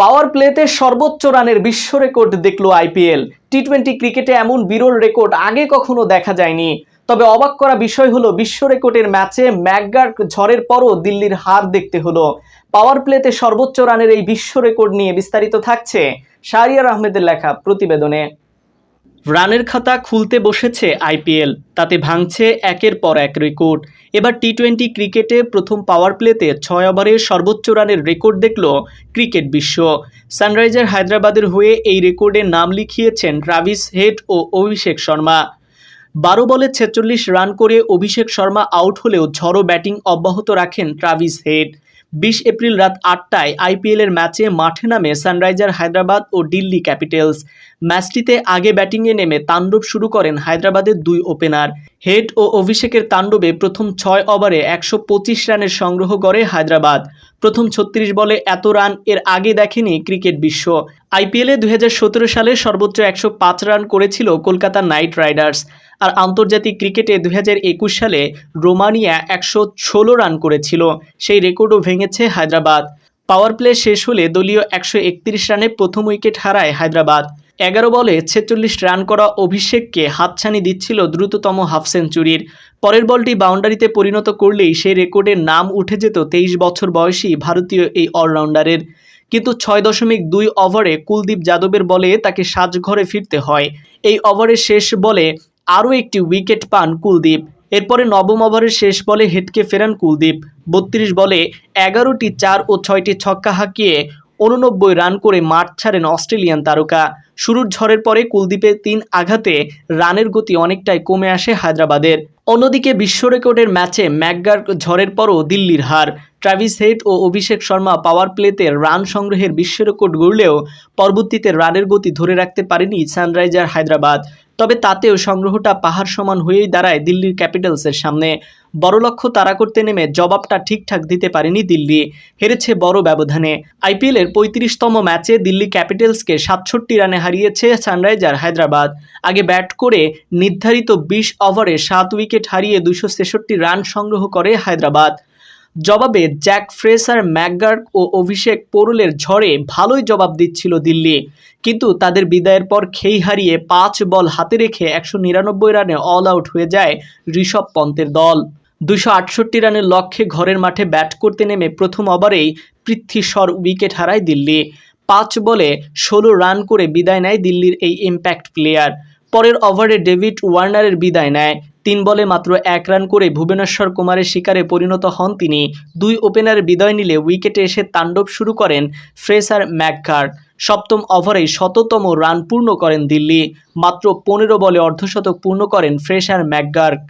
পাওয়ার প্লেতে সর্বোচ্চ রানের বিশ্ব রেকর্ড দেখল আইপিএল। টি টোয়েন্টি ক্রিকেটে এমন বিরল রেকর্ড আগে কখনো দেখা যায়নি। তবে অবাক করা বিষয় হলো, বিশ্ব রেকর্ডের ম্যাচে ম্যাকগার্ক ঝড়ের পরও দিল্লির হার দেখতে হলো। পাওয়ার প্লেতে সর্বোচ্চ রানের এই বিশ্ব রেকর্ড নিয়ে বিস্তারিত থাকছে শাহরিয়ার আহমেদের লেখা প্রতিবেদনে। রানের খাতা খুলতে বসেছে আইপিএল, তাতে ভাঙছে একের পর এক রেকর্ড। এবার টি টোয়েন্টি ক্রিকেটে প্রথম পাওয়ার প্লেতে ছয় ওভারে সর্বোচ্চ রানের রেকর্ড দেখল ক্রিকেট বিশ্ব। সানরাইজার হায়দ্রাবাদের হয়ে এই রেকর্ডে নাম লিখিয়েছেন ট্রাভিস হেড ও অভিষেক শর্মা। বারো বলে ছেচল্লিশ রান করে অভিষেক শর্মা আউট হলেও ঝড়ো ব্যাটিং অব্যাহত রাখেন ট্রাভিস হেড। বিশ এপ্রিল রাত আটটায় আইপিএলের ম্যাচে মাঠে নামে সানরাইজার হায়দ্রাবাদ ও দিল্লি ক্যাপিটালস। ম্যাচটিতে আগে ব্যাটিংয়ে নেমে তাণ্ডব শুরু করেন হায়দ্রাবাদের দুই ওপেনার। হেড ও অভিষেকের তাণ্ডবে প্রথম ছয় ওভারে একশো পঁচিশ রানের সংগ্রহ করে হায়দ্রাবাদ। প্রথম ছত্রিশ বলে এত রান এর আগে দেখেনি ক্রিকেট বিশ্ব। আইপিএলে দুই সালে সর্বোচ্চ একশো পাঁচ রান করেছিল কলকাতা নাইট রাইডার্স। আর আন্তর্জাতিক ক্রিকেটে দু হাজার একুশ সালে রোমানিয়া একশো ষোলো রান করেছিল। সেই রেকর্ডও ভেঙেছে হায়দ্রাবাদ। পাওয়ার প্লে শেষ হলে দলীয় একশো একত্রিশ রানে প্রথম উইকেট হারায় হায়দ্রাবাদ। এগারো বলে ছেচল্লিশ রান করা অভিষেককে হাতছানি দিচ্ছিল দ্রুততম হাফ সেঞ্চুরির। পরের বলটি বাউন্ডারিতে পরিণত করলেই সেই রেকর্ডের নাম উঠে যেত তেইশ বছর বয়সী ভারতীয় এই অলরাউন্ডারের। কিন্তু ছয় দশমিক দুই ওভারে কুলদীপ যাদবের বলে তাকে সাজঘরে ফিরতে হয়। এই ওভারের শেষ বলে আরও একটি উইকেট পান কুলদীপ। এরপরে নবম ওভারের শেষ বলে হেডকে ফেরান কুলদীপ। বত্রিশ বলে এগারোটি চার ও ছয়টি ছক্কা হাঁকিয়ে উননব্বই রান করে মাঠ ছাড়েন অস্ট্রেলিয়ান তারকা। শুরুর ঝড়ের পরে কুলদীপের তিন আঘাতে রানের গতি অনেকটাই কমে আসে হায়দ্রাবাদের। অন্যদিকে বিশ্ব রেকর্ডের ম্যাচে ম্যাকগার্ক ঝড়ের পরও দিল্লির হার। ট্রাভিস হেড ও অভিষেক শর্মা পাওয়ার প্লেতে রান সংগ্রহের বিশ্ব রেকর্ড গড়লেও পরবর্তীতে রানের গতি ধরে রাখতে পারেনি সানরাইজার হায়দ্রাবাদ। তবে তাতেও সংগ্রহটা পাহাড় সমান হয়েই দাঁড়ায় দিল্লির ক্যাপিটালসের সামনে। বড় লক্ষ্য তাড়া করতে নেমে জবাবটা ঠিকঠাক দিতে পারেনি দিল্লি। হেরেছে বড় ব্যবধানে। আইপিএলের পঁয়ত্রিশতম ম্যাচে দিল্লি ক্যাপিটালসকে সাতষট্টি রানে হারিয়েছে সানরাইজার হায়দ্রাবাদ। আগে ব্যাট করে নির্ধারিত বিশ ওভারে সাত উইকেট হারিয়ে দুশো ছেষট্টি রান সংগ্রহ করে হায়দ্রাবাদ। জবাবে জ্যাক ফ্রেসার ম্যাকগার্ক ও অভিষেক পোরলের ঝড়ে ভালোই জবাব দিচ্ছিল দিল্লি। কিন্তু তাদের বিদায়ের পর খেই হারিয়ে পাঁচ বল হাতে রেখে একশো নিরানব্বই রানে অল আউট হয়ে যায় ঋষভ পন্তের দল। দুশো আটষট্টি রানের লক্ষ্যে ঘরের মাঠে ব্যাট করতে নেমে প্রথম ওভারেই পৃথ্বীস্বর উইকেট হারায় দিল্লি। পাঁচ বলে ষোলো রান করে বিদায় নেয় দিল্লির এই ইম্প্যাক্ট প্লেয়ার পরের ওভারে ডেভিড ওয়ার্নারের বিদায় নেয়। তিন বলে মাত্র এক রান করে ভুবনেশ্বর কুমারের শিকারে পরিণত হন তিনি। দুই ওপেনার বিদায় নিলে উইকেটে এসে তাণ্ডব শুরু করেন ফ্রেসার ম্যাকগার্ড। সপ্তম ওভারেই শততম রান পূর্ণ করেন দিল্লি। মাত্র পনেরো বলে অর্ধশতক পূর্ণ করেন ফ্রেসার ম্যাকগার্ক